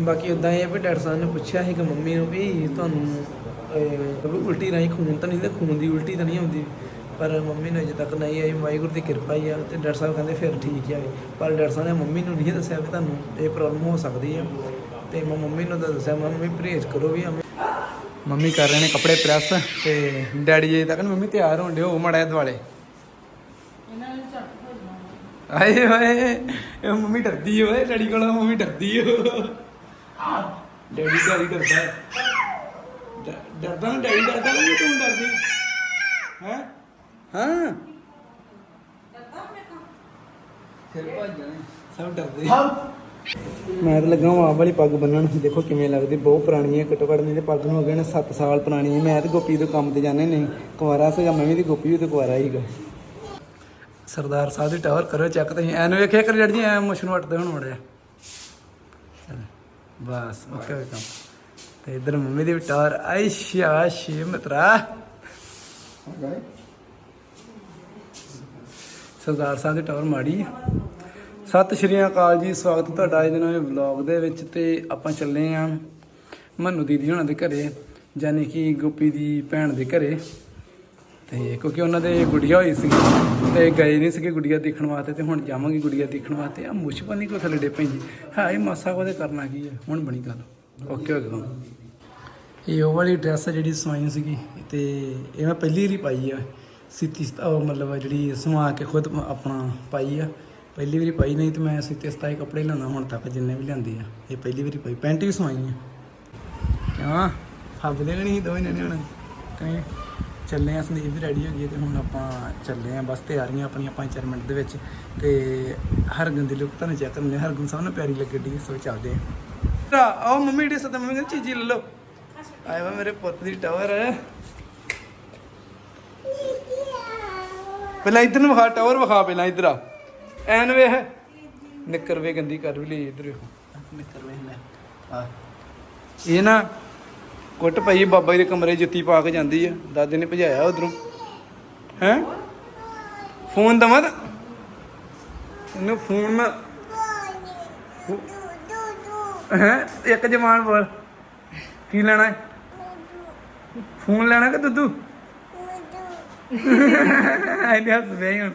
ਬਾਕੀ ਉਦਾਂ ਇਹ ਵੀ ਡਾਕਟਰ ਸਾਹਿਬ ਨੇ ਪੁੱਛਿਆ ਸੀ ਕਿ ਮੰਮੀ ਨੂੰ ਵੀ ਤੁਹਾਨੂੰ ਉਲਟੀ ਰਾਹੀਂ ਖੂਨ ਤਾਂ ਨਹੀਂ ਤੇ ਖੂਨ ਦੀ ਉਲਟੀ ਤਾਂ ਨਹੀਂ ਆਉਂਦੀ। ਪਰ ਮੰਮੀ ਨੂੰ ਅਜੇ ਤੱਕ ਨਹੀਂ ਆਈ ਵਾਹਿਗੁਰੂ ਦੀ ਕਿਰਪਾ ਹੀ ਆ ਤੇ ਡਾਕਟਰ ਸਾਹਿਬ ਕਹਿੰਦੇ ਫਿਰ ਠੀਕ ਆ। ਪਰ ਡਾਕਟਰ ਸਾਹਿਬ ਨੇ ਮੰਮੀ ਨੂੰ ਨਹੀਂ ਦੱਸਿਆ ਵੀ ਤੁਹਾਨੂੰ ਇਹ ਪ੍ਰੋਬਲਮ ਹੋ ਸਕਦੀ ਆ। ਤੇ ਮੈਂ ਮੰਮੀ ਨੂੰ ਤਾਂ ਦੱਸਿਆ ਮੰਮੀ ਪਰਹੇਜ਼ ਕਰੋ ਵੀ ਮੰਮੀ ਕਰ ਰਹੇ ਨੇ ਕੱਪੜੇ ਪ੍ਰੈਸ ਤੇ ਡੈਡੀ ਜੀ ਤੱਕ ਮੰਮੀ ਤਿਆਰ ਹੋਣ ਦਿਓ ਮੜਾ ਦਿਵਾਲੇ ਆਏ ਹੋਏ ਇਹ ਮੰਮੀ ਡਰਦੀ ਓਏ ਡੈਡੀ ਕੋਲੋਂ ਮੰਮੀ ਡਰਦੀ ਓ। ਡੈਡੀ ਡੈਡੀ ਡਰਦਾ ਹੈ। ਡ- ਡਰਦਾ ਨਾ ਡੈਡੀ ਡਰਦਾ ਨਾ ਤੂੰ ਡਰਦੀ ਹੈ? ਹਾਂ? ਫਿਰ ਭੱਜ ਜਾਣੇ। ਸਭ ਡਰਦੇ ਮੈਂ ਤਾਂ ਲੱਗਾ ਆਹ ਵਾਲੀ ਪੱਗ ਬੰਨਣ ਦੇਖੋ ਕਿਵੇਂ ਲੱਗਦੀ ਬਹੁਤ ਪੁਰਾਣੀ ਹੈ ਘੱਟੋ ਘੱਟ ਨਹੀਂ ਤੇ ਪੱਗ ਨੂੰ ਹੋ ਗਏ ਨੇ 7 ਸਾਲ ਪੁਰਾਣੀ ਹੈ। ਮੈਂ ਤੇ ਗੋਪੀ ਦੇ ਕੰਮ ਤੇ ਜਾਂਦੇ ਨਹੀਂ। ਕੁਵਾਰਾ ਸੀਗਾ ਮੈਂ ਵੀ ਤੇ ਗੋਪੀ ਵੀ ਤੇ ਕੁਵਾਰਾ ਹੀਗਾ ਸਰਦਾਰ ਸਾਹਿਬ ਦੀ ਟਾਵਰ ਕਰੋ ਚੈੱਕ ਤੁਸੀਂ। ਐਨ ਵੇਖਿਆ ਕਰ ਜੜ ਜੀ ਐ ਮੁਸ਼ ਨੂੰ ਵਟਦੇ ਹੁਣ ਮੜਿਆ ਬਸ ਓਕੇ ਓਕੇ ਤੇ ਇਧਰ ਮੰਮੀ ਦੀ ਵੀ ਟਾਵਰ ਆਇਸ਼ਾ ਸ਼ੀ ਮਤਰਾ। ਸਰਦਾਰ ਸਾਹਿਬ ਦੀ ਟਾਵਰ ਮਾੜੀ। ਆ। ਸਤਿ ਸ਼੍ਰੀ ਅਕਾਲ ਜੀ ਸਵਾਗਤ ਤੁਹਾਡਾ ਅੱਜ ਦੇ ਨਵੇਂ ਵਲੌਗ ਦੇ ਵਿੱਚ ਤੇ ਆਪਾਂ ਚੱਲੇ ਆਂ ਮੰਨੂ ਦੀਦੀ ਹੁਣਾਂ ਦੇ ਘਰੇ ਯਾਨੀ ਕਿ ਗੋਪੀ ਦੀ ਭੈਣ ਦੇ ਘਰੇ। ਤੇ ਕਿਉਂਕਿ ਉਹਨਾਂ ਦੇ ਗੁੜੀਆ ਹੋਈ ਸੀ। ਤੇ ਗਏ ਨਹੀਂ ਸੀਗੇ ਗੁੜੀਆ ਦੇਖਣ ਵਾਸਤੇ ਤੇ ਹੁਣ ਜਾਵਾਂਗੇ ਗੁੜੀਆ ਦੇਖਣ ਵਾਸਤੇ। ਆ ਮੁਸ਼ਪਾ ਨਹੀਂ ਕੋ ਥੱਲੇ ਡੇ ਪੈਂਦੀ। ਹਾਂ, ਇਹ ਮਾਸਾ ਉਹਦੇ ਕਰਨਾ ਕੀ ਹੈ ਹੁਣ ਬਣੀ ਗੱਲ। ਓਕੇ ਹੋ ਗਿਆ ਇਹ ਉਹ ਵਾਲੀ ਡਰੈਸ ਜਿਹੜੀ ਸਵਾਈ ਸੀਗੀ ਤੇ ਇਹ ਮੈਂ ਪਹਿਲੀ ਵਾਰੀ ਪਾਈ ਆ। ਸਿੱਤੀ ਸਤਾ- ਮਤਲਬ ਜਿਹੜੀ ਸਵਾ ਕੇ ਖੁਦ ਆਪਣਾ ਪਾਈ ਆ। ਪਹਿਲੀ ਵਾਰੀ ਪਾਈ ਨਹੀਂ ਤੇ ਮੈਂ ਸਿੱਤੇ ਸਤਾਈ ਕੱਪੜੇ ਲੈਣਾ ਹੁਣ ਤੱਕ ਜਿੰਨੇ ਵੀ ਲਿਆਂਦੇ ਆ, ਇਹ ਪਹਿਲੀ ਵਾਰੀ ਪਾਈ। ਪੈਂਟ ਵੀ ਸਵਾਈ ਆ। ਕਿਉਂ? ਫੱਬ ਨਹੀਂ ਦੋਵੇਂ ਨੇ ਹੁਣ। ਕਹੀਂ? ਚੱਲੇ ਆ ਸੰਦੀਪ ਵੀ ਰੈਡੀ ਹੋ ਗਈ ਹੈ ਤੇ ਹੁਣ ਆਪਾਂ ਚੱਲੇ ਆ ਬਸ ਤਿਆਰੀਆਂ ਆਪਣੀਆਂ 5-4 ਮਿੰਟ ਦੇ ਵਿੱਚ। ਤੇ ਹਰਗੁਣ ਦੀ ਲੁੱਕ ਤੁਹਾਨੂੰ ਚੈੱਕ ਕਰਨੇ ਹਰਗੁਣ ਸਭ ਨੂੰ ਪਿਆਰੀ ਲੱਗਦੀ ਸੋ ਚੱਲਦੇ ਆ ਆਓ ਮੰਮੀ ਡੇ ਸਤ ਮੰਮੀ ਕਹਿੰਦੀ ਚੀਜ਼ੀ ਲੈ ਲਓ। ਆਏ ਵਾ ਮੇਰੇ ਪੁੱਤ ਦੀ ਟਾਵਰ ਪਹਿਲਾਂ ਇਧਰ ਨੂੰ ਵਿਖਾ ਟਾਵਰ ਵਿਖਾ ਪਹਿਲਾਂ ਇਧਰ ਆ। ਐਨ ਵੇਖ। ਨਿੱਕਰ ਵੇ ਗੰਦੀ ਕਰ ਵੀ ਲਈ ਇਧਰ। ਨਿੱਕਰ ਵੇਖ ਲੈ। ਆ ਇਹ ਨਾ ਕੁੱਟ ਪਈ, ਬਾਬਾ ਜੀ ਦੇ ਕਮਰੇ ਜੁੱਤੀ ਪਾ ਕੇ ਜਾਂਦੀ ਆ, ਦਾਦੇ ਨੇ ਭਜਾਇਆ ਉਧਰੋਂ। ਹੈ? ਫੋਨ ਦਵਾਂ ਤਾਂ? ਇਹਨੂੰ ਫੋਨ ਮੈਂ ਹੈ? ਇੱਕ ਜਵਾਨ ਬੋਲ। ਕੀ ਲੈਣਾ? ਹੈ ਫੋਨ ਲੈਣਾ ਕਿ ਦੁੱਧੂ? ਐਨੇ ਹੱਸ ਬਈ ਹੁਣ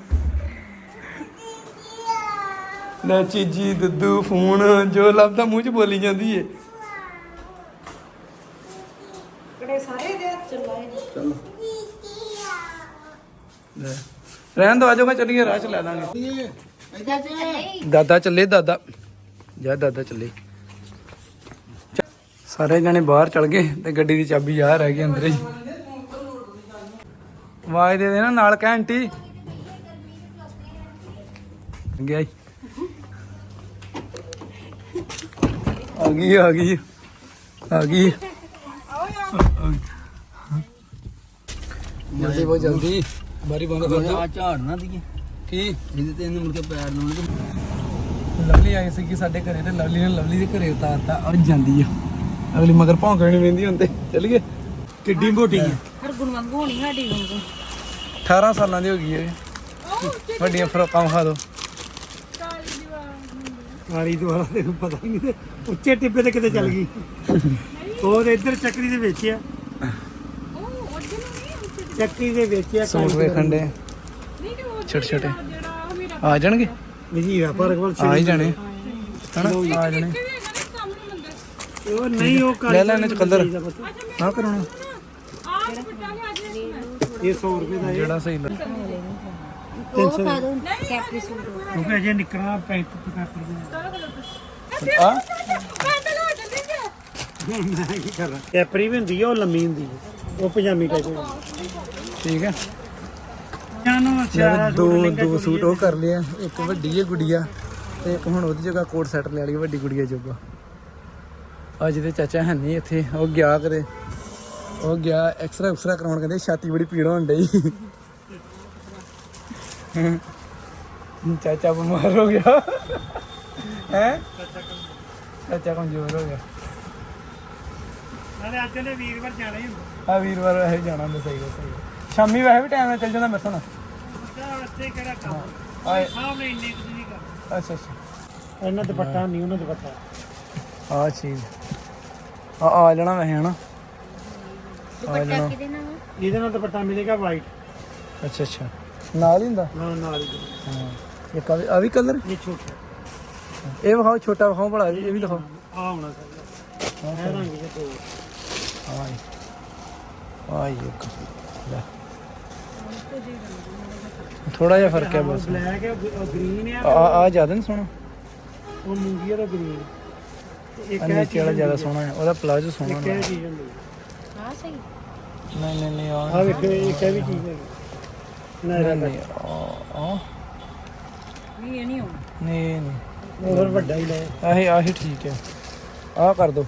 ਲੈ ਚੀਜੀ, ਦੁੱਧੂ, ਫੋਨ, ਜੋ ਲੱਭਦਾ ਮੂੰਹ 'ਚ ਬੋਲੀ ਜਾਂਦੀ ਏ। ਕੜੇ ਚਲਾਏ ਚਲੋ। ਲੈ। ਰਹਿਣ ਦੋ, ਆਜੋ, ਮੈਂ ਚੱਲੀਏ, ਰਾਹ ਚ ਲੈ ਦਾਂਗੇ। ਦਾਦਾ ਚੱਲੇ, ਦਾਦਾ। ਜਾ, ਦਾਦਾ ਚੱਲੇ। ਚ- ਸਾਰੇ ਜਣੇ ਬਾਹਰ ਚਲ ਗਏ ਤੇ ਗੱਡੀ ਦੀ ਚਾਬੀ ਆ ਰਹਿ ਗਈ ਅੰਦਰ ਹੀ। ਆਵਾਜ਼ ਦੇ ਦੇਣਾ ਨਾਲ ਕਹਿ ਆਂਟੀ। ਗਿਆ ਈ। ਆ ਗਈ ਆ ਗਈ ਆ ਗਈ। ਜਲਦੀ ਬਹੁਤ ਜਲਦੀ। ਬਾਰੀ ਬੰਦ ਕਰ ਦਿਓ। ਆ ਝਾੜਨਾ ਦੀ ਕੀ? ਇਹਦੇ ਤੇ ਇਹਨੂੰ ਮੁੜ ਕੇ ਪੈਰ ਲਾਉਣ ਲਵਲੀ ਆਈ ਸੀ ਸਾਡੇ ਘਰੇ ਤੇ ਲਵਲੀ ਨੇ ਲਵਲੀ ਦੇ ਘਰੇ ਉਤਾਰਤਾ। ਔਰ ਜਾਂਦੀ ਆ। ਅਗਲੀ ਮਗਰ ਭੌਂਕਣ ਨਹੀਂ ਪੈਂਦੀ ਹੁੰਦੇ। ਚੱਲੀਏ। ਕਿੱਡੀ ਮੋਟੀ ਹੈ ਹਰ ਗੁਣ ਵਾਂਗੂ ਹੋਣੀ ਸਾਡੀ ਵਾਂਗੂ। 18 ਸਾਲਾਂ ਦੀ ਹੋ ਗਈ ਹੈ ਵੱਡੀਆਂ ਫਰੋਕਾਂ ਵਿਖਾ ਦਿਓ। ਕਾਲੀ ਦੁਆਰਾ ਤੇ ਪਤਾ ਹੀ ਨਹੀਂ ਤੇ ਉੱਚੇ ਟਿੱਬੇ ਤੇ ਕਿਤੇ ਚੱਲ ਗਈ। ਉਹ ਤੇ ਇੱਧਰ ਚੱਕਰੀ ਦੇ ਵਿੱਚ ਆ ਚੱਕਰੀ ਦੇ ਵਿੱਚ ਆ ਸੂਟ ਵੇਖਣ ਦੇ। ਛੋਟੇ ਛੋਟੇ। ਆ ਜਾਣਗੇ? ਵਜੀਰਾ ਪਾਰਕ ਵੱਲ ਆ ਹੀ ਜਾਣੇ। ਹਨਾ? ਆ ਜਾਣੇ। ਉਹ ਨਹੀਂ ਉਹ ਕਾਲੀ ਲੈ ਲੈ ਇਹਨਾਂ ਚ ਕਲਰ ਦਾ। ਨਾ ਕਰਾਉਣਾ। ਇਹ 100 ਰੁਪਏ ਦਾ ਜਿਹੜਾ ਸਹੀ ਲੱਗ। ਕਿਉਂਕਿ ਅਜੇ ਨਿਕਲਣਾ 35 ਰੁਪਏ ਆ। ਮੈਂ ਕੀ ਕਰਾਂ? ਕੈਪਰੀ ਵੀ ਹੁੰਦੀ ਆ ਉਹ ਲੰਮੀ ਹੁੰਦੀ ਆ। ਉਹ ਪਜਾਮੀ ਆ ਠੀਕ ਹੈ। ਜਾਨੋ ਸਿਆਰਾ ਦੋ ਦੋ ਸੂਟ ਉਹ ਕਰ ਲਿਆ ਇੱਕ ਵੱਡੀ ਹੈ ਗੁੜੀਆ ਤੇ ਇੱਕ ਹੁਣ ਉਹਦੀ ਜਗ੍ਹਾ ਕੋਟ ਸੈੱਟ ਲੈ ਲਈ ਵੱਡੀ ਗੁੜੀਆ ਜੋਗਾ। ਅੱਜ ਦੇ ਚਾਚਾ ਹੈ ਨਹੀਂ ਇੱਥੇ ਉਹ ਗਿਆ ਕਦੇ। ਉਹ ਗਿਆ ਐਕਸਰਾ ਐਕਸਰਾ ਕਰਾਉਣ ਕਹਿੰਦੇ ਛਾਤੀ ਬੜੀ ਪੀੜ ਹੋਣ ਡਈ। ਚਾਚਾ ਬਿਮਾਰ ਹੋ ਗਿਆ। ਹੈ? ਚਾਚਾ ਕਮਜ਼ੋਰ ਹੋ ਗਿਆ। ਨਾਲੇ ਅੱਜ ਨੇ ਵੀਰਵਾਰ ਜਾਣਾ ਹੀ ਹੁੰਦਾ। ਆ ਵੀਰਵਾਰ ਵੈਸੇ ਵੀ ਜਾਣਾ ਮੈਂ ਸਹੀ ਗੱਲ। ਸ਼ਾਮੀ ਵੈਸੇ ਵੀ ਟਾਈਮ ਨਾਲ ਚੱਲ ਜਾਂਦਾ ਮੇਰੇ ਤੋਂ ਨਾ ਤਾਂ ਉੱਥੇ ਕਿਹੜਾ ਕੰਮ? ਆਏ। ਸਾਹਮਣੇ ਇੰਨੇ ਕੁ ਦੀ ਗੱਲ ਅੱਛਾ ਅੱਛਾ। ਇਹਨਾਂ ਦੁਪੱਟਾ ਨਹੀਂ ਉਹਨਾਂ ਦੁਪੱਟਾ। ਆ ਚੀਜ਼। ਆ ਆ ਲੈਣਾ ਵੈਸੇ ਹਨਾ? ਆ ਲੈਣਾ। ਕਿਹਦੇ ਨਾਲ? ਇਹਦੇ ਨਾਲ ਦੁਪੱਟਾ ਮਿਲੇਗਾ ਵਾਈਟ ਅੱਛਾ ਅੱਛਾ। ਨਾਲ ਹੀ ਹੁੰਦਾ? ਨਾਲ ਨਾਲ ਹੀ। ਹਾਂ। ਇੱਕ ਆ ਵੀ- ਆ ਵੀ ਕਲਰ ਇਹ ਛੋਟਾ। ਇਹ ਵਿਖਾਓ ਛੋਟਾ ਵਿਖਾਓ ਭਲਾ ਇਹ ਵੀ ਦਿਖਾਓ। ਆ ਹੋਣਾ ਚਾਹੀਦਾ ਇਹ ਰੰਗ ਜਿਹਾ ਤੋਂ ਆਈ ਆਈ ਇੱਕ ਲੈ ਥੋੜਾ ਜਿਹਾ ਫ਼ਰਕ ਹੈ ਬਸ ਬਲੈਕ ਹੈ ਗ੍ਰੀਨ ਹੈ ਆ ਆ ਜ਼ਿਆਦਾ ਨਹੀਂ ਸੋਹਣਾ ਉਹ ਮੂੰਗੀ ਦਾ ਗ੍ਰੀਨ ਇੱਕ ਆ ਇਹ ਨੀਚੇ ਵਾਲਾ ਜ਼ਿਆਦਾ ਸੋਹਣਾ ਹੈ ਉਹਦਾ ਪਲਾਜ਼ੋ ਸੋਹਣਾ ਇੱਕ ਨਾ ਇਹ ਚੀਜ਼ ਹੁੰਦੀ ਹੈ। ਹਾਂ ਸਹੀ ਨਹੀਂ ਨਹੀਂ ਨਹੀਂ ਆ ਆ ਵੇਖੋ ਇੱਕ ਇਹ ਵੀ ਚੀਜ਼ ਹੈ ਨਹੀਂ ਨਾ ਨਹੀਂ ਆ ਆ ਵੀ ਇਹ ਨਹੀਂ ਹੋਣਾ ਨਹੀਂ ਨਹੀਂ ਹੋਰ ਵੱਡਾ ਹੀ ਲੈ ਆਹੀ ਆਹੀ ਠੀਕ ਹੈ ਆ ਕਰ ਦੋ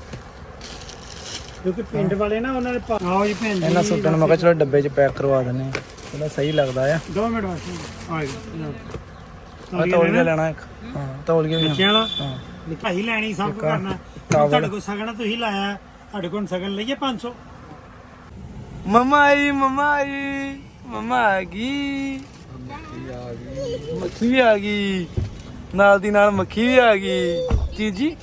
ਕਿਉਂਕਿ ਪਿੰਡ ਵਾਲੇ ਨਾ ਉਹਨਾਂ ਨੇ ਪਾ- ਆਓ ਜੀ ਭੈਣ ਜੀ। ਇਹਨਾਂ ਸੂਟਾਂ ਨੂੰ ਮੈਂ ਕਿਹਾ ਚਲੋ ਡੱਬੇ 'ਚ ਪੈਕ ਕਰਵਾ ਦਿੰਦੇ ਆ ਥੋੜਾ ਸਹੀ ਲੱਗਦਾ ਆ। ਦੋ ਮਿੰਟ ਵਾਸਤੇ ਆ ਗਏ ਆ ਤੌਲੀਆ ਲੈਣਾ ਇੱਕ। ਹਾਂ ਤੌਲੀਆ ਵੀ ਬੱਚਿਆਂ ਵਾਲਾ? ਹਾਂ। ਲਿਖਾਈ ਲੈਣੀ ਸਭ ਕੁਝ ਕਰਨਾ। ਤੁਹਾਡੇ ਕੋਲ ਸਗਨ ਤੁਸੀਂ ਲਾਇਆ ਤੁਹਾਡੇ ਕੋਲ ਸਗਨ ਲਈਏ 500 ਮਮਾ ਆਈ ਮਮਾ ਆਈ ਮਮਾ ਆ ਗਈ। ਮੱਖੀ ਵੀ ਆ ਗਈ। ਨਾਲ ਦੀ ਨਾਲ ਮੱਖੀ ਵੀ ਆ ਗਈ। ਚੀਜੀ?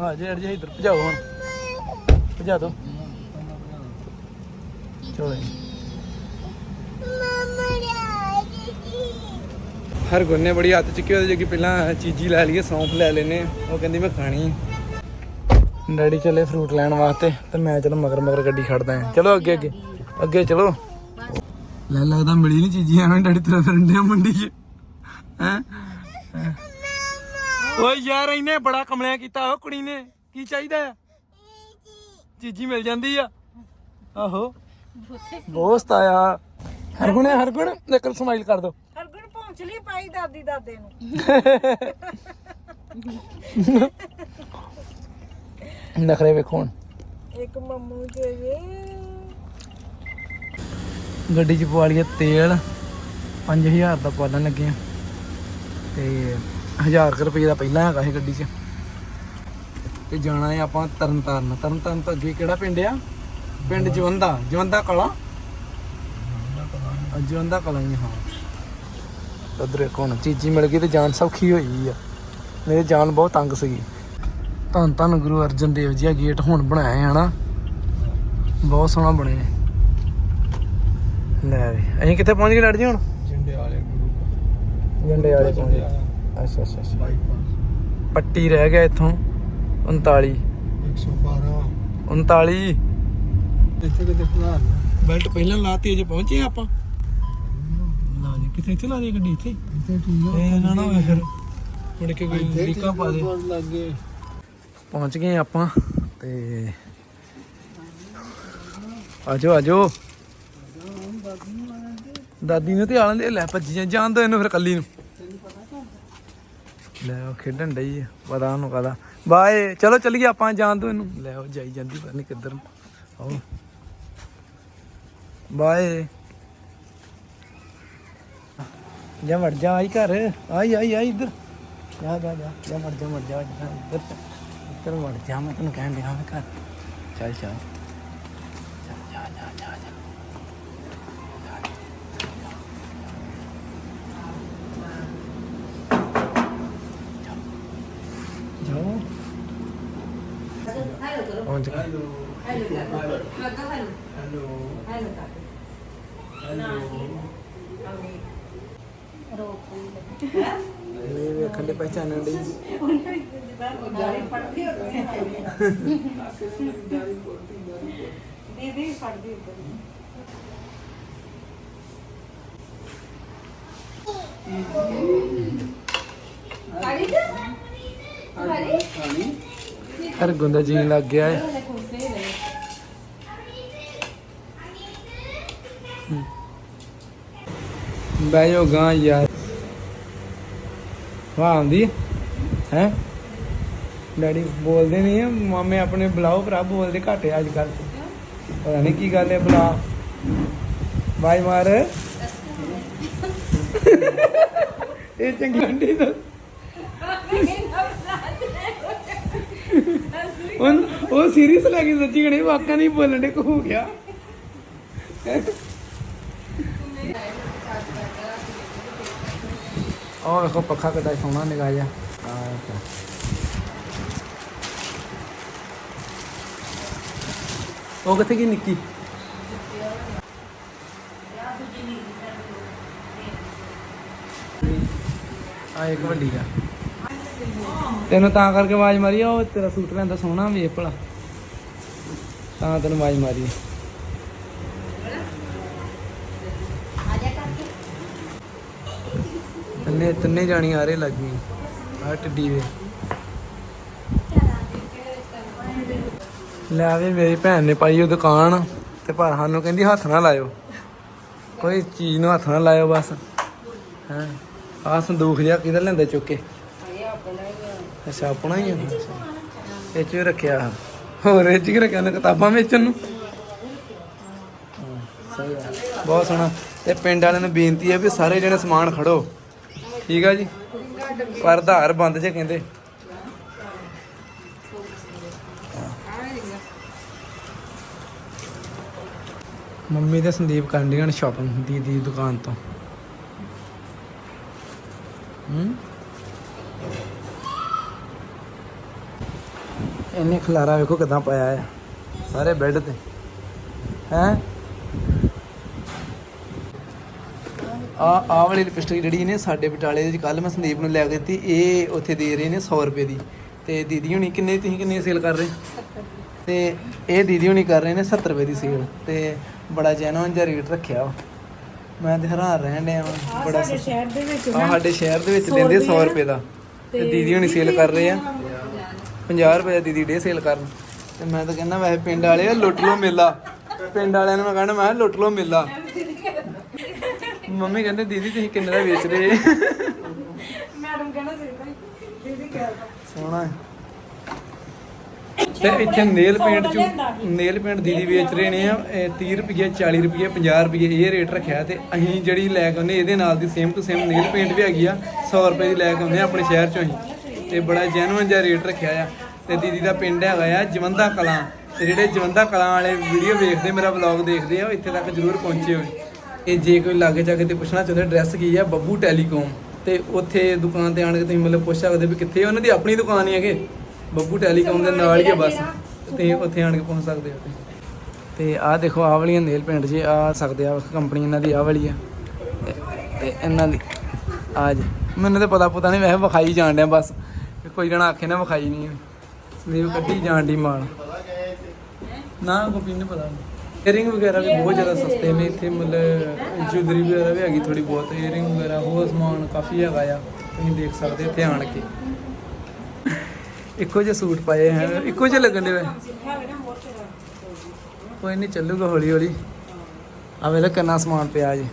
ਹਾਂ ਜੇ ਅੜ ਜਾ ਇੱਧਰ ਭਜਾਓ ਹੁਣ। ਭਜਾ ਦੋ। ਚਲੋ। ਹਰ ਗੁੰਨੇ ਬੜੀ ਹੱਥ ਚੁੱਕੀ ਉਹਦੇ ਜੋਗੀ ਪਹਿਲਾਂ ਚੀਜੀ ਲੈ ਲਈਏ, ਸੌਂਫ ਲੈ ਲੈਨੇ ਉਹ ਕਹਿੰਦੀ ਮੈਂ ਖਾਣੀ ਡੈਡੀ ਚੱਲੇ ਫਰੂਟ ਲੈਣ ਵਾਸਤੇ, ਤੇ ਮੈਂ ਚਲੋ ਮਗਰ ਮਗਰ ਗੱਡੀ ਖੜਦਾ ਆ। ਚਲੋ ਅੱਗੇ ਅੱਗੇ। ਅੱਗੇ ਚਲੋ। ਲੈ ਲੱਗਦਾ ਮਿਲੀ ਨਹੀਂ ਚੀਜ਼ੀ, ਐਵੇਂ ਡੈਡੀ ਤੇਰਾ ਫਿਰਨ ਡਿਆ ਮੰਡੀ 'ਚ। ਹੈ? ਓਏ ਯਾਰ ਇਹਨੇ ਬੜਾ ਕਮਲਿਆ ਕੀਤਾ, ਉਹ ਕੁੜੀ ਨੇ। ਕੀ ਚਾਹੀਦਾ ਚੀਜ਼ੀ ਮਿਲ ਜਾਂਦੀ ਆ। ਆਹੋ। ਦੋਸਤ ਆਇਆ। ਹਰਗੁਣ ਹੈ, ਹਰਗੁਣ? ਇੱਕ ਸਮਾਈਲ ਕਰ ਦੋ ਹਰਗੁਣ ਪਹੁੰਚਲੀ ਪਾਈ ਦਾਦੀ ਦਾਦੇ ਨੂੰ। ਨਖਰੇ ਵੇਖੋ ਹੁਣ। ਇੱਕ ਮੰਮੂ ਦੇ ਗੱਡੀ 'ਚ ਪਵਾ ਲਈਏ ਤੇਲ। 5000 ਦਾ ਪਾਲਣ ਲੱਗੇ ਆ। ਤੇ 1000 ਕੁ ਰੁਪਏ ਦਾ ਪਹਿਲਾਂ ਹੈਗਾ ਸੀ ਗੱਡੀ 'ਚ। ਤੇ ਜਾਣਾ ਹੈ ਆਪਾਂ ਤਰਨਤਾਰਨ। ਤਰਨਤਾਰਨ ਤੋਂ ਅੱਗੇ ਕਿਹੜਾ ਪਿੰਡ ਆ? ਪਿੰਡ ਜਵੰਦਾ। ਜਵੰਦਾ ਕਲਾ? ਜਵੰਦਾ ਕਲਾ ਹੀ ਹਾਂ ਉਧਰ ਇੱਕ ਹੁਣ ਚੀਜੀ ਮਿਲ ਗਈ ਤੇ ਜਾਨ ਸੌਖੀ ਹੋਈ ਆ। ਮੇਰੇ ਜਾਨ ਬਹੁਤ ਤੰਗ ਸੀਗੀ। ਧੰਨ ਧੰਨ ਗੁਰੂ ਅਰਜਨ ਦੇਵ ਜੀ ਆ ਗੇਟ ਹੁਣ ਬਣਾਇਆ ਹੈ ਹਨਾ? ਬਹੁਤ ਸੋਹਣਾ ਬਣਿਆ। ਲੈ ਅਸੀਂ ਕਿੱਥੇ ਪਹੁੰਚ ਗਏ ਡੈਡੀ ਜੀ ਹੁਣ? ਝੰਡੇ ਵਾਲੇ ਗੁਰੂ ਜੰਡੇ ਵਾਲੇ ਪਹੁੰਚ ਗਏ। ਅੱਛਾ ਅੱਛਾ ਅੱਛਾ। ਪੱਟੀ ਰਹਿ ਗਿਆ ਇੱਥੋਂ। 39 112 39 ਇੱਥੇ ਕਿਤੇ ਖਲਾਰ ਬੈਲਟ ਪਹਿਲਾਂ ਲਾਤੀ ਅਜੇ ਪਹੁੰਚੇ ਆਪਾਂ। ਲਾ ਜੀ ਕਿੱਥੇ ਇੱਥੇ ਲਾ ਦੀ ਗੱਡੀ? ਇੱਥੇ ਇੱਥੇ ਠੀਕ ਇਹ ਨਾ ਨਾ ਹੋਵੇ ਫਿਰ। ਮੁੜ ਕੇ ਕੋਈ ਲੀਕਾਂ ਪਾ ਦੇ। ਲੱਗੇ ਪਹੁੰਚ ਗਏ ਆਪਾਂ ਤੇ ਆਜੋ ਆਜੋ। ਦਾਦੀ ਨੂੰ ਤੇ ਆਲਾਂ ਦੇ ਲੈ ਭੱਜੀਆਂ ਜਾਣ ਦੋ ਇਹਨੂੰ ਫਿਰ ਕੱਲੀ ਨੂੰ। ਲੈ ਉਹ ਖੇਡਣ ਡਈ ਆ, ਪਤਾ ਉਹਨੂੰ ਕਹਦਾ। ਬਾਏ, ਚਲੋ ਚੱਲੀਏ ਆਪਾਂ ਜਾਣ ਦੋ ਇਹਨੂੰ। ਲੈ ਉਹ ਜਾਈ ਜਾਂਦੀ, ਪਤਾ ਨਹੀਂ ਕਿੱਧਰ ਨੂੰ। ਆਓ। ਬਾਏ। ਜਾ ਵੜ ਜਾ, ਆਈ ਘਰ। ਆਈ ਆਈ ਆਈ ਇੱਧਰ। ਜਾ ਜਾ ਜਾ ਜਾ ਵੜ ਜਾ ਵੜ ਜਾ ਇੱਧਰ। ਇੱਧਰ ਵੜ ਜਾ, ਮੈਂ ਤੈਨੂੰ ਕਹਿਣ ਡਿਆ ਮੈਂ ਘਰ। ਚੱਲ ਚੱਲ। ਚੱਲ, ਜਾ ਜਾ ਜਾ ਜਾ। ਪਹੁੰਚ ਗਏ ਇਹ ਵੇਖਣ ਦੇ ਪਹਿਚਾਨਣ ਦੀ ਦੀਦੀ ਫੜਦੀ ਉੱਪਰ ਹਰ ਗੁੰਦਾ ਜੀਣ ਲੱਗ ਗਿਆ ਹੈ। ਬਹਿ ਜਾਓ ਗਾਂ ਯਾਰ। ਵਾਹ ਆਉਂਦੀ ਹੈ ਡੈਡੀ ਬੋਲਦੇ ਨਹੀਂ ਆ ਮਾਮੇ ਆਪਣੇ ਬੁਲਾਓ ਭਰਾ, ਬੋਲਦੇ ਘੱਟ ਅੱਜ ਕੱਲ ਪਤਾ ਨਹੀਂ ਕੀ ਗੱਲ ਹੈ, ਬੁਲਾ। ਬਾਈ ਮਾਰ। ਇਹ ਚੰਗੀ ਅੰਡੀ ਦਾ ਉਹ ਉਹ ਸੀਰੀਅਸ ਲੈ ਕੇ ਸੱਚੀ ਗਣੇ ਵਾਕਾਂ ਨਹੀਂ ਬੋਲਣ ਦੇ ਹੋ ਗਿਆ। ਆਹ ਵੇਖੋ, ਪੱਖਾ ਕਿੱਦਾਂ ਸੋਹਣਾ ਨਿਕਾ ਜਾ ਉਹ ਕਿੱਥੇ ਗਈ ਨਿੱਕੀ? ਆ ਇੱਕ ਵੱਡੀ ਆ। ਤੈਨੂੰ ਤਾਂ ਕਰਕੇ ਆਵਾਜ਼ ਮਾਰੀ ਆ, ਉਹ ਤੇਰਾ ਸੂਟ ਲੈਂਦਾ ਸੋਹਣਾ ਵੇਖ ਭਲਾ। ਤਾਂ ਤੈਨੂੰ ਆਵਾਜ਼ ਮਾਰੀ ਤਿੰਨੇ ਤਿੰਨੇ ਜਾਣੀ ਆ ਰਹੇ ਲੱਗੀ ਆ ਟੱਡੀ ਵੇ। ਲੈ ਵੀ ਮੇਰੀ ਭੈਣ ਨੇ ਪਾਈ ਉਹ ਦੁਕਾਨ ਤੇ ਪਰ ਸਾਨੂੰ ਕਹਿੰਦੀ ਹੱਥ ਨਾ ਲਾਇਓ। ਕੋਈ ਚੀਜ਼ ਨੂੰ ਹੱਥ ਨਾ ਲਾਇਓ ਬਸ। ਹਾਂ। ਆ ਸੰਦੂਖ ਜਿਹਾ ਕਿਹਦਾ ਲੈਂਦਾ ਚੁੱਕੇ ਅੱਛਾ, ਆਪਣਾ ਹੀ ਆ। ਇਹ ਚ ਵੀ ਰੱਖਿਆ। ਹੋਰ ਇਹ ਚ ਰੱਖਿਆ ਨੇ ਕਿਤਾਬਾਂ ਵੇਚਣ ਨੂੰ? ਸਹੀ ਆ। ਬਹੁਤ ਸੋਹਣਾ। ਤੇ ਪਿੰਡ ਵਾਲਿਆਂ ਨੂੰ ਬੇਨਤੀ ਹੈ ਵੀ ਸਾਰੇ ਜਣੇ ਸਮਾਨ ਖੜੋ। ਠੀਕ ਆ ਜੀ? ਪਰ ਆਧਾਰ ਬੰਦ ਜੇ ਕਹਿੰਦੇ। ਮੰਮੀ ਤੇ ਸੰਦੀਪ ਕਰਨ ਡੀਆਂ ਸ਼ਾਪਿੰਗ ਦੀਦੀ ਦੀ ਦੁਕਾਨ ਤੋਂ। ਹੂੰ? ਇਹਨੇ ਖਲਾਰਾ ਵੇਖੋ ਕਿਦਾਂ ਪਾਇਆ ਹੈ। ਸਾਰੇ ਬੈੱਡ ਤੇ। ਹੈ? ਆ ਆ ਵਾਲੀ ਲਿਪਸਟਿਕ ਜਿਹੜੀ ਨੇ ਸਾਡੇ ਬਟਾਲੇ ਦੇ ਕੱਲ ਮੈਂ ਸੰਦੀਪ ਨੂੰ ਲੈ ਕੇ ਦਿੱਤੀ ਇਹ ਉੱਥੇ ਦੇ ਰਹੇ ਨੇ 100 ਰੁਪਏ ਦੀ। ਤੇ ਦੀਦੀ ਹੁਣੀ ਕਿੰਨੇ ਤੁਸੀਂ ਕਿੰਨੇ ਸੇਲ ਕਰ ਰਹੇ? ਤੇ ਇਹ ਦੀਦੀ ਹੁਣੀ ਕਰ ਰਹੇ ਨੇ 70 ਰੁਪਏ ਦੀ ਸੇਲ ਤੇ ਬੜਾ ਜੈਨੂਨ ਜਿਹਾ ਰੇਟ ਰੱਖਿਆ ਵਾ। ਮੈਂ ਤੇ ਹੈਰਾਨ ਰਹਿਣ ਡਿਆ ਬੜਾ ਸਾਡੇ ਸ਼ਹਿਰ ਦੇ ਵਿੱਚ ਸਾਡੇ ਸ਼ਹਿਰ ਦੇ ਵਿੱਚ ਦਿੰਦੇ 100 ਰੁਪਏ ਦਾ। ਤੇ ਦੀਦੀ ਹੁਣੀ ਸੇਲ ਕਰ ਰਹੇ ਆ। 50 ਰੁਪਏ ਦਾ ਦੀਦੀ ਡੇ ਸੇਲ ਕਰਨ। ਤੇ ਮੈਂ ਤਾਂ ਕਹਿੰਦਾ ਵੈਸੇ ਪਿੰਡ ਵਾਲੇ ਆ, ਲੁੱਟ ਲਓ ਮੇਲਾ। ਪਿੰਡ ਵਾਲਿਆਂ ਨੂੰ ਮੈਂ ਕਹਿੰਦਾ ਮੈਂ ਲੁੱਟ ਲਓ ਮੇਲਾ। ਮੰਮੀ ਕਹਿੰਦੇ ਦੀਦੀ ਤੁਸੀਂ ਕਿੰਨੇ ਦਾ ਵੇਚ ਰਹੇ ਮੈਡਮ ਕਹਿਣਾ ਚਾਹੀਦਾ ਦੀਦੀ ਕਹਿ ਸੋਹਣਾ ਹੈ। ਤੇ ਇੱਥੇ ਨੇਲ ਪੇਂਟ ਚ ਨੇਲ ਪੇਂਟ ਦੀਦੀ ਵੇਚ ਰਹੇ ਨੇ ਆ। ਇਹ 30 ਰੁਪਏ 40 ਰੁਪਏ 50 ਰੁਪਏ ਇਹ ਰੇਟ ਰੱਖਿਆ ਤੇ ਅਸੀਂ ਜਿਹੜੀ ਲੈ ਕੇ ਆਉਂਦੇ ਇਹਦੇ ਨਾਲ ਦੀ same to same nail paint ਵੀ ਹੈਗੀ ਆ। 100 ਰੁਪਏ ਦੀ ਲੈ ਕੇ ਆਉਂਦੇ ਆਪਣੇ ਸ਼ਹਿਰ ਚੋਂ ਅਸੀਂ। ਤੇ ਬੜਾ ਜੈਨੂਇਨ ਜਿਹਾ ਰੇਟ ਰੱਖਿਆ ਆ। ਤੇ ਦੀਦੀ ਦਾ ਪਿੰਡ ਹੈਗਾ ਆ ਜਵੰਦਾ ਕਲਾਂ। ਤੇ ਜਿਹੜੇ ਜਵੰਦਾ ਕਲਾਂ ਵਾਲੇ ਵੀਡੀਓ ਵੇਖਦੇ, ਮੇਰਾ ਵਲੌਗ ਦੇਖਦੇ ਆ, ਉਹ ਇੱਥੇ ਤੱਕ ਜ਼ਰੂਰ ਪਹੁੰਚੇ ਹੋਏ। ਇਹ ਜੇ ਕੋਈ ਲਾਗੇ ਜਾ ਕੇ ਤੇ ਪੁੱਛਣਾ ਚਾਹੁੰਦੇ ਐਡਰੈਸ ਕੀ ਆ? ਬੱਬੂ ਟੈਲੀਕਾਮ। ਤੇ ਉੱਥੇ ਦੁਕਾਨ ਤੇ ਆਣ ਕੇ ਤੁਸੀਂ ਮਤਲਬ ਪੁੱਛ ਸਕਦੇ ਵੀ ਕਿੱਥੇ ਉਹਨਾਂ ਦੀ ਆਪਣੀ ਦੁਕਾਨ ਹੀ ਹੈਗੇ। ਬੱਬੂ ਟੈਲੀਕਾਮ ਦੇ ਨਾਲ ਹੀ ਆ ਬਸ। ਤੇ ਤੁਸੀਂ ਉੱਥੇ ਆਣ ਕੇ ਪਹੁੰਚ ਸਕਦੇ ਹੋ ਤੇ- ਆਹ ਦੇਖੋ, ਆਹ ਵਾਲੀਆਂ ਨੇਲ ਪੇਂਟ ਜੀ ਆ ਸਕਦੇ ਆ ਕੰਪਨੀ ਇਹਨਾਂ ਦੀ, ਆਹ ਵਾਲੀ ਆ। ਤੇ- ਤੇ ਇਹਨਾਂ ਦੀ ਆ ਜੀ। ਮੈਨੂੰ ਤਾਂ ਪਤਾ ਪਤਾ ਨਹੀਂ ਵੈਸੇ ਵਿਖਾਈ ਜਾਣ ਡਿਆ ਬਸ। ਕਿ ਕੋਈ ਜਣਾ ਆਖੇ ਨਾ ਵਿਖਾਈ ਨਹੀਂ ਸੰਦੀਪ ਕੱਢੀ ਜਾਣ ਦੀ ਮਾਲ ਨਾ, ਗੋਪੀ ਨੂੰ ਪਤਾ ਏਅਰਿੰਗ ਵਗੈਰਾ ਵੀ ਬਹੁਤ ਜ਼ਿਆਦਾ ਸਸਤੇ ਨੇ ਇੱਥੇ, ਮਤਲਬ ਜੁਦਰੀ ਵਗੈਰਾ ਵੀ ਹੈਗੀ ਥੋੜੀ ਬਹੁਤ। ਏਅਰਿੰਗ ਵਗੈਰਾ, ਹੋਰ ਸਮਾਨ ਕਾਫੀ ਹੈਗਾ ਆ। ਤੁਸੀਂ ਦੇਖ ਸਕਦੇ ਇੱਥੇ ਆਣ ਕੇ। ਇੱਕੋ ਜਿਹੇ ਸੂਟ ਪਾਏ ਹੈ ਇੱਕੋ ਜਿਹੇ ਲੱਗਣ ਦੇ ਕੋਈ ਨਹੀਂ ਚੱਲੂਗਾ ਹੌਲੀ ਹੌਲੀ ਆ ਵੇਲੇ ਕਿੰਨਾ ਸਮਾਨ ਪਿਆ ਜੀ।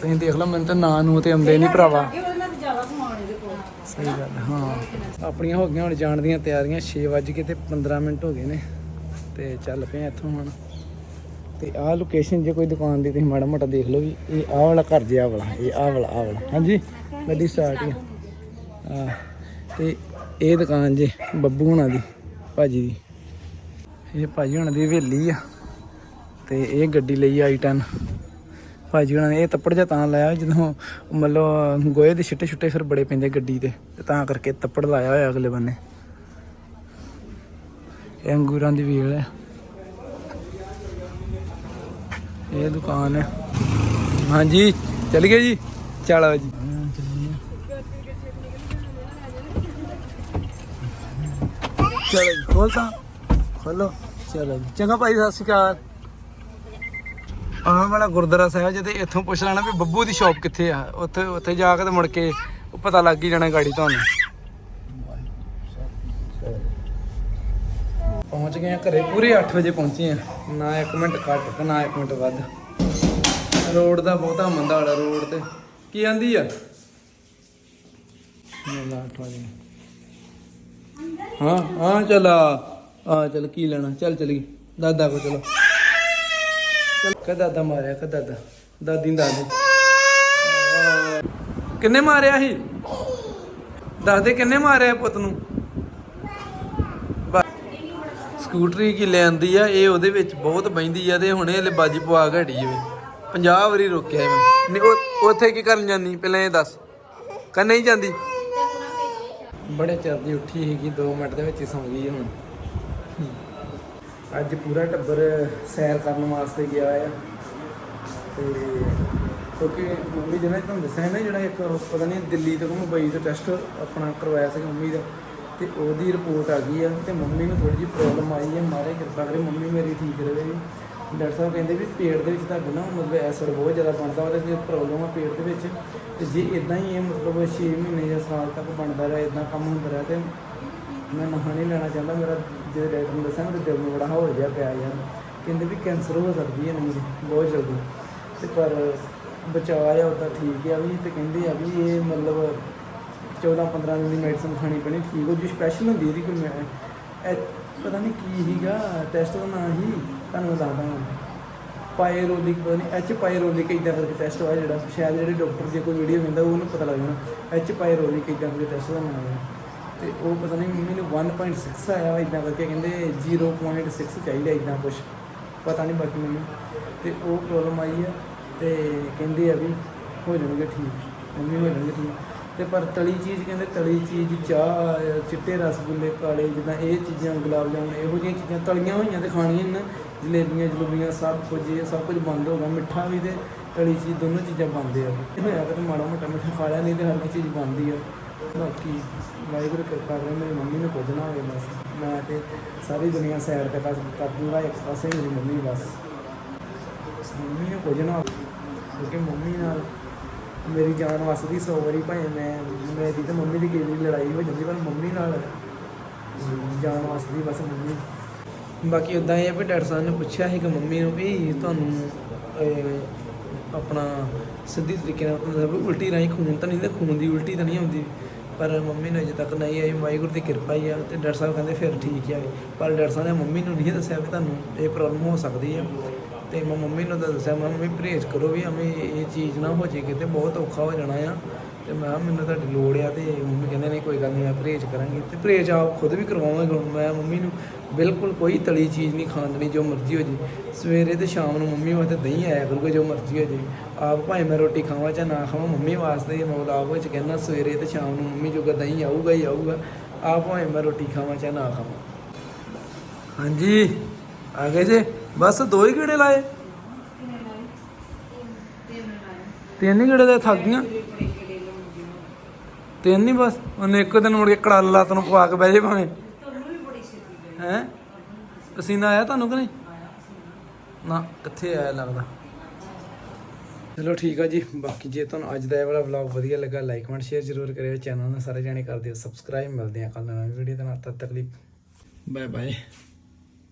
ਤੁਸੀਂ ਦੇਖ ਲਓ, ਮੈਨੂੰ ਤਾਂ ਨਾਂ ਨੂੰ ਤੇ ਆਉਂਦੇ ਨਹੀਂ ਭਰਾਵਾ ਉਹਨਾਂ ਤੇ ਜ਼ਿਆਦਾ ਸਮਾਨ ਇਹਦੇ ਕੋਲ ਸਹੀ ਗੱਲ ਹਾਂ ਆਪਣੀਆਂ ਹੋ ਗਈਆਂ ਹੁਣ ਜਾਣ ਦੀਆਂ ਤਿਆਰੀਆਂ 6 ਵਜੇ ਕੇ ਤੇ 15 ਮਿੰਟ ਹੋ ਗਏ ਨੇ। ਤੇ ਚੱਲ ਪਏ ਆ ਇੱਥੋਂ ਹੁਣ। ਤੇ ਆਹ ਲੋਕੇਸ਼ਨ ਜੇ ਕੋਈ ਦੁਕਾਨ ਦੀ ਤੁਸੀਂ ਮਾੜਾ ਮੋਟਾ ਦੇਖ ਲਓ ਵੀ ਇਹ ਆਹ ਵਾਲਾ ਘਰ ਜੇ ਜਿਹਾ ਵਾਲਾ ਇਹ ਆਹ ਵਾਲਾ ਆਹ ਵਾਲਾ। ਹਾਂਜੀ? ਗੱਡੀ ਸਟਾਰਟ ਹੀ ਆ। ਆਹ, ਤੇ ਇਹ ਦੁਕਾਨ ਜੇ ਬੱਬੂ ਹੁਣਾਂ ਦੀ ਭਾਜੀ ਦੀ। ਇਹ ਭਾਜੀ ਹੁਣਾਂ ਦੀ ਹਵੇਲੀ ਆ। ਤੇ ਇਹ ਗੱਡੀ ਲਈ ਆਈ 10 ਭਾਜੀ ਹੁਣਾਂ ਨੇ ਇਹ ਤੱਪੜ ਜਿਹਾ ਤਾਂ ਲਾਇਆ ਜਦੋਂ ਮਤਲਬ ਗੋਹੇ ਦੇ ਛਿੱਟੇ ਛੁੱਟੇ ਫਿਰ ਬੜੇ ਪੈਂਦੇ ਗੱਡੀ ਤੇ ਤੇ ਤਾਂ ਕਰਕੇ ਤੱਪੜ ਲਾਇਆ ਹੋਇਆ ਅਗਲੇ ਬੰਨੇ। ਇਹ ਅੰਗੂਰਾਂ ਦੀ ਵੇਲ ਹੈ। ਇਹ ਦੁਕਾਨ ਹੈ। ਹਾਂਜੀ, ਚੱਲ ਗਏ ਜੀ। ਚਲੋ ਜੀ। ਚਲੋ ਜੀ ਖੋਲ ਤਾਂ। ਖੋਲੋ ਚਲੋ ਜੀ। ਚੰਗਾ ਭਾਈ, ਸਤਿ ਸ਼੍ਰੀ ਅਕਾਲ। ਆਹ ਵਾਲਾ ਗੁਰਦੁਆਰਾ ਸਾਹਿਬ ਜਿਹਦੇ ਇੱਥੋਂ ਪੁੱਛ ਲੈਣਾ ਵੀ ਬੱਬੂ ਦੀ ਸ਼ਾਪ ਕਿੱਥੇ ਆ? ਉੱਥੇ ਉੱਥੇ ਜਾ ਕੇ ਤੇ ਮੁੜ ਕੇ ਉਹ ਪਤਾ ਲੱਗ ਹੀ ਜਾਣਾ ਗਾੜੀ ਤੁਹਾਨੂੰ। ਪਹੁੰਚ ਗਏ ਆ ਘਰੇ, ਪੂਰੇ 8 ਵਜੇ ਪਹੁੰਚੇ ਆ। ਨਾ 1 ਮਿੰਟ ਘੱਟ ਤੇ ਨਾ 1 ਮਿੰਟ ਵੱਧ। ਰੋਡ ਦਾ ਬਹੁਤਾ ਮੰਦਾ ਵਾਲਾ ਰੋਡ ਤੇ। ਕੀ ਆਂਦੀ ਆ? ਨਾ 8 ਵਜੇ। ਹਾਂ ਹਾਂ, ਚਲ ਆ ਚਲ ਕੀ ਲੈਣਾ? ਚੱਲ ਚਲੀ ਦਾਦਾ ਕੋ ਚਲੋ। ਚਲ ਕਾ ਮਾਰਿਆ ਕਾ ਦਾਦੀ ਨੂੰ ਦੱਸ ਕਿੰਨੇ ਮਾਰਿਆ ਸੀ? ਦੱਸ ਕਿੰਨੇ ਮਾਰਿਆ ਪੁੱਤ ਨੂੰ? ਸਕੂਟਰੀ ਕੀ ਲੈਂਦੀ ਆ, ਇਹ ਉਹਦੇ ਵਿੱਚ ਬਹੁਤ ਬੈਂਦੀ ਆ ਤੇ ਹੁਣੇ ਹਲੇ ਬਾਜੀ ਪਵਾ ਘੜੀ ਹੋਵੇ 50 ਵਾਰੀ ਰੋਕਿਆ ਮੈਂ। ਉੱਥੇ ਕੀ ਕਰਨ ਜਾਂਦੀ? ਪਹਿਲਾਂ ਇਹ ਦੱਸ। ਕਾ ਨਹੀਂ ਜਾਂਦੀ। ਬੜੇ ਚਿਰ ਦੀ ਉੱਠੀ ਸੀਗੀ 2 ਮਿੰਟ ਦੇ ਵਿੱਚ ਹੀ ਸੌਂ ਗਈ ਹੁਣ। ਅੱਜ ਪੂਰਾ ਟੱਬਰ ਸੈਰ ਕਰਨ ਵਾਸਤੇ ਗਿਆ ਆ। ਤੇ ਕਿਉਂਕਿ ਮੰਮੀ ਦੇ ਤੁਹਾਨੂੰ ਦੱਸਿਆ ਨਾ, ਜਿਹੜਾ ਇੱਕ ਪਤਾ ਨਹੀਂ ਦਿੱਲੀ ਤੋਂ ਮੁੰਬਈ ਤੋਂ ਟੈਸਟ ਆਪਣਾ ਕਰਵਾਇਆ ਸੀ ਮੰਮੀ ਦਾ, ਤੇ ਉਹਦੀ ਰਿਪੋਰਟ ਆ ਗਈ ਆ, ਤੇ ਮੰਮੀ ਨੂੰ ਥੋੜੀ ਜਿਹੀ ਪ੍ਰੋਬਲਮ ਆਈ ਹੈ ਮਾਰੇ ਕਿਰਪਾ ਕਰੇ ਮੰਮੀ ਮੇਰੀ ਠੀਕ ਰਹੇ। ਡਾਕਟਰ ਸਾਹਿਬ ਕਹਿੰਦੇ ਵੀ ਪੇਟ ਦੇ ਵਿੱਚ ਤੁਹਾਡੇ ਨਾ, ਮਤਲਬ ਐਸਿਡ ਬਹੁਤ ਜ਼ਿਆਦਾ ਬਣਦਾ, ਉਹਦੇ ਤੇ ਪ੍ਰੋਬਲਮ ਆ ਪੇਟ ਦੇ ਵਿੱਚ। ਤੇ ਜੇ ਇਦਾਂ ਹੀ ਇਹ ਮਤਲਬ 6 ਮਹੀਨੇ ਜਾਂ ਸਾਲ ਤੱਕ ਬਣਦਾ ਰਹੇ ਇਦਾਂ ਕੰਮ ਹੁੰਦਾ ਰਿਹਾ, ਤੇ ਮੈਂ ਨਹਾ ਨਹੀਂ ਲੈਣਾ ਚਾਹੁੰਦਾ, ਮੇਰਾ ਜੇ ਡਾਕਟਰ ਨੇ ਦੱਸਿਆ, ਮੇਰੇ ਦਿਲ ਨੂੰ ਬੜਾ ਹੋ ਜਿਹਾ ਪਿਆ ਯਾਰ। ਕਹਿੰਦੇ ਵੀ ਕੈਂਸਰ ਹੋ ਸਕਦੀ ਹੈ ਨਹੀਂ, ਬਹੁਤ ਜਲਦੀ। ਤੇ ਪਰ ਬਚਾਅ ਆ ਉਹਦਾ ਠੀਕ ਆ ਵੀ, ਤੇ ਕਹਿੰਦੇ ਆ ਵੀ ਇਹ ਮਤਲਬ 14 15 ਦਿਨ ਦੀ ਮੈਡੀਸਨ ਖਾਣੀ ਪੈਣੀ, ਠੀਕ ਹੋ ਜੀ ਸਪੈਸ਼ਲ ਹੁੰਦੀ ਇਹਦੀ ਕੋਈ ਮੈਂ ਪਤਾ ਨਹੀਂ ਕੀ ਹੀਗਾ ਟੈਸਟ ਦਾ ਨਾਂ ਹੀ, ਤੁਹਾਨੂੰ ਦੱਸਦਾ ਹਾਂ ਪਾਇਰੋਲਿਕ, ਪਤਾ ਨਹੀਂ ਐਚ ਪਾਇਰੋਲਿਕ ਇਦਾਂ ਕਰਕੇ ਟੈਸਟ ਹੋਇਆ ਜਿਹੜਾ, ਸ਼ਾਇਦ ਜਿਹੜੇ ਡਾਕਟਰ ਦੀ ਕੋਈ ਵੀਡੀਓ ਵੇਂਦਾ ਉਹਨੂੰ ਪਤਾ ਲੱਗ ਜਾਣਾ ਐਚ ਪਾਇਰੋਲਿਕ ਇਦਾਂ ਕਰਕੇ ਟੈਸਟ ਦਾ ਨਾਮ ਹੈ ਤੇ ਉਹ ਪਤਾ ਨਹੀਂ ਮੰਮੀ ਨੂੰ 1.6 ਆਇਆ ਇਦਾਂ ਕਰਕੇ, ਕਹਿੰਦੇ 0.6 ਚਾਹੀਦਾ ਇਦਾਂ ਕੁਝ ਪਤਾ ਨਹੀਂ ਬਾਕੀ ਮੈਨੂੰ। ਤੇ ਉਹ ਪ੍ਰੋਬਲਮ ਆਈ ਆ ਤੇ ਕਹਿੰਦੇ ਆ ਵੀ ਹੋ ਜਾਣਗੇ ਠੀਕ, ਮੰਮੀ ਹੋ ਜਾਣਗੇ ਠੀਕ। ਤੇ ਪਰ ਤਲੀ ਚੀਜ਼ ਕਹਿੰਦੇ ਤਲੀ ਚੀਜ਼, ਚਾਹ, ਚਿੱਟੇ ਰਸਗੁੱਲੇ, ਕਾਲੇ, ਜਿੱਦਾਂ ਇਹ ਚੀਜ਼ਾਂ, ਗੁਲਾਬ ਜਾਮੁਨ, ਇਹੋ ਜਿਹੀਆਂ ਚੀਜ਼ਾਂ ਤਲੀਆਂ ਹੋਈਆਂ ਤੇ ਖਾਣੀਆਂ ਨੇ ਜਲੇਬੀਆਂ, ਜਲੂਬੀਆਂ, ਸਭ ਕੁਝ, ਇਹ ਸਭ ਕੁਝ ਬੰਦ ਹੋ ਗਿਆ। ਮਿੱਠਾ ਵੀ ਤੇ ਤਲੀ ਚੀਜ਼ ਦੋਨੋਂ ਚੀਜ਼ਾਂ ਬੰਦ ਆ। ਹੋਇਆ ਕਿ ਮਾੜਾ ਮੋਟਾ ਮਿੱਠਾ ਖਾ ਲਿਆ, ਨਹੀਂ ਤੇ ਹਰ ਇੱਕ ਚੀਜ਼ ਬੰਦ ਹੀ ਆ। ਬਾਕੀ ਵਾਹਿਗੁਰੂ ਕਿਰਪਾ ਕਰੇ, ਮੇਰੀ ਮੰਮੀ ਨੂੰ ਕੁਝ ਨਾ ਹੋਵੇ ਬਸ। ਮੈਂ ਤੇ ਸਾਰੀ ਦੁਨੀਆ ਸਾਈਡ ਤੇ ਬਸ ਕਰ ਦੂੰਗਾ ਇੱਕ ਪਾਸੇ ਮੇਰੀ ਮੰਮੀ ਬਸ। ਮੰਮੀ ਨੂੰ ਕੁਝ ਨਾ ਹੋਵੇ ਕਿਉਂਕਿ ਮੰਮੀ ਨਾਲ ਮੇਰੀ ਜਾਨ ਵਸਦੀ ਸੌ ਵਾਰੀ, ਭਾਵੇਂ ਮੈਂ, ਮੇਰੀ ਤੇ ਮੰਮੀ ਦੀ ਕਈ ਲੜਾਈ ਹੋ ਜਾਂਦੀ, ਪਰ ਮੰਮੀ ਨਾਲ ਜਾਨ ਵਸਦੀ ਬਸ ਮੰਮੀ। ਬਾਕੀ ਉਦਾਂ ਇਹ ਆ ਵੀ ਡਾਕਟਰ ਸਾਹਿਬ ਨੇ ਪੁੱਛਿਆ ਸੀ ਕਿ ਮੰਮੀ ਨੂੰ ਵੀ ਤੁਹਾਨੂੰ ਆਪਣਾ ਸਿੱਧੀ ਤਰੀਕੇ ਨਾਲ ਮਤਲਬ ਉਲਟੀ ਰਾਹੀਂ ਖੂਨ ਤਾਂ ਨਹੀਂ ਤੇ ਖੂਨ ਦੀ ਉਲਟੀ ਤਾਂ ਨਹੀਂ ਆਉਂਦੀ, ਪਰ ਮੰਮੀ ਨੂੰ ਅਜੇ ਤੱਕ ਨਹੀਂ ਆਈ, ਵਾਹਿਗੁਰੂ ਦੀ ਕਿਰਪਾ ਹੀ ਆ ਤੇ ਡਾਕਟਰ ਸਾਹਿਬ ਕਹਿੰਦੇ ਫਿਰ ਠੀਕ ਆ ਪਰ ਡਾਕਟਰ ਸਾਹਿਬ ਨੇ ਮੰਮੀ ਨੂੰ ਨਹੀਂ ਦੱਸਿਆ ਵੀ ਤੁਹਾਨੂੰ ਇਹ ਪ੍ਰੋਬਲਮ ਹੋ ਸਕਦੀ ਆ। ਤੇ ਮੈਂ ਮੰਮੀ ਨੂੰ ਤਾਂ ਦੱਸਿਆ, ਮੈਂ ਮੰਮੀ, ਪਰਹੇਜ਼ ਕਰੋ ਵੀ ਐਵੇਂ ਇਹ ਚੀਜ਼ ਨਾ ਹੋ ਜੇ ਕਿਤੇ, ਬਹੁਤ ਔਖਾ ਹੋ ਜਾਣਾ ਆ। ਤੇ ਮੈਂ ਮੈਨੂੰ ਤੁਹਾਡੀ ਲੋੜ ਆ ਤੇ ਮੰਮੀ ਕਹਿੰਦੇ ਨੇ ਕੋਈ ਗੱਲ ਨਹੀਂ, ਮੈਂ ਪਰਹੇਜ਼ ਕਰਾਂਗੀ। ਤੇ ਪਰਹੇਜ਼ ਆਪ ਖੁਦ ਵੀ ਕਰਵਾਵਾਂਗਾ ਹੁਣ ਮੈਂ ਮੰਮੀ ਨੂੰ ਬਿਲਕੁਲ ਕੋਈ ਤਲੀ ਚੀਜ਼ ਨਹੀਂ ਖਾਣ ਦੇਣੀ ਜੋ ਮਰਜ਼ੀ ਹੋ ਜੇ। ਸਵੇਰੇ ਤੇ ਸ਼ਾਮ ਨੂੰ ਮੰਮੀ ਵਾਸਤੇ ਦਹੀਂ ਆਇਆ ਕਰੂਗਾ, ਜੋ ਮਰਜ਼ੀ ਹੋ ਜੇ। ਆਪ ਭਾਵੇਂ ਮੈਂ ਰੋਟੀ ਖਾਵਾਂ ਜਾਂ ਨਾ ਖਾਵਾਂ, ਮੰਮੀ ਵਾਸਤੇ ਮੈਂ ਵਿੱਚ ਕਹਿੰਦਾ, ਸਵੇਰੇ ਤੇ ਸ਼ਾਮ ਨੂੰ ਮੰਮੀ ਜੋਗਾ ਦਹੀਂ ਆਊਗਾ ਹੀ ਆਊਗਾ। ਆਪ ਭਾਵੇਂ ਮੈਂ ਰੋਟੀ ਖਾਵਾਂ ਜਾਂ ਨਾ ਖਾਵਾਂ। ਹਾਂਜੀ, ਆ ਗਏ ਜੇ? ਬਸ ਦੋ ਹੀ ਗੇੜੇ ਲਾਏ? ਤਿੰਨ ਹੀ ਗੇੜੇ ਦੇ ਥੱਕ ਗਈਆਂ? ਤਿੰਨ ਨਹੀਂ ਬਸ, ਉਹਨੇ ਇੱਕ ਦਿਨ ਮੁੜ ਕੇ ਕੜਾਲ ਲਾ ਤੈਨੂੰ ਪਵਾ ਕੇ ਬਹਿ ਜੇ ਭਾਵੇਂ। ਹੈ? ਪਸੀਨਾ ਆਇਆ ਤੁਹਾਨੂੰ ਕਿ ਨਹੀਂ? ਨਾ ਕਿੱਥੇ ਆਇਆ ਲੱਗਦਾ? ਚਲੋ ਠੀਕ ਆ ਜੀ। ਬਾਕੀ ਜੇ ਤੁਹਾਨੂੰ ਅੱਜ ਦਾ ਇਹ ਵਾਲਾ ਵਲੌਗ ਵਧੀਆ ਲੱਗਾ ਲਾਈਕ ਕਮੈਂਟ ਸ਼ੇਅਰ ਜ਼ਰੂਰ ਕਰਿਓ। ਚੈਨਲ ਨੂੰ ਸਾਰੇ ਜਾਣੇ ਕਰ ਦਿਓ। ਸਬਸਕ੍ਰਾਈਬ ਮਿਲਦੇ ਆ ਕੱਲ ਨਵੀਂ ਵੀਡੀਓ ਦੇ ਨਾਲ। ਤਦ ਤੱਕ ਲਈ ਬਾਏ ਬਾਏ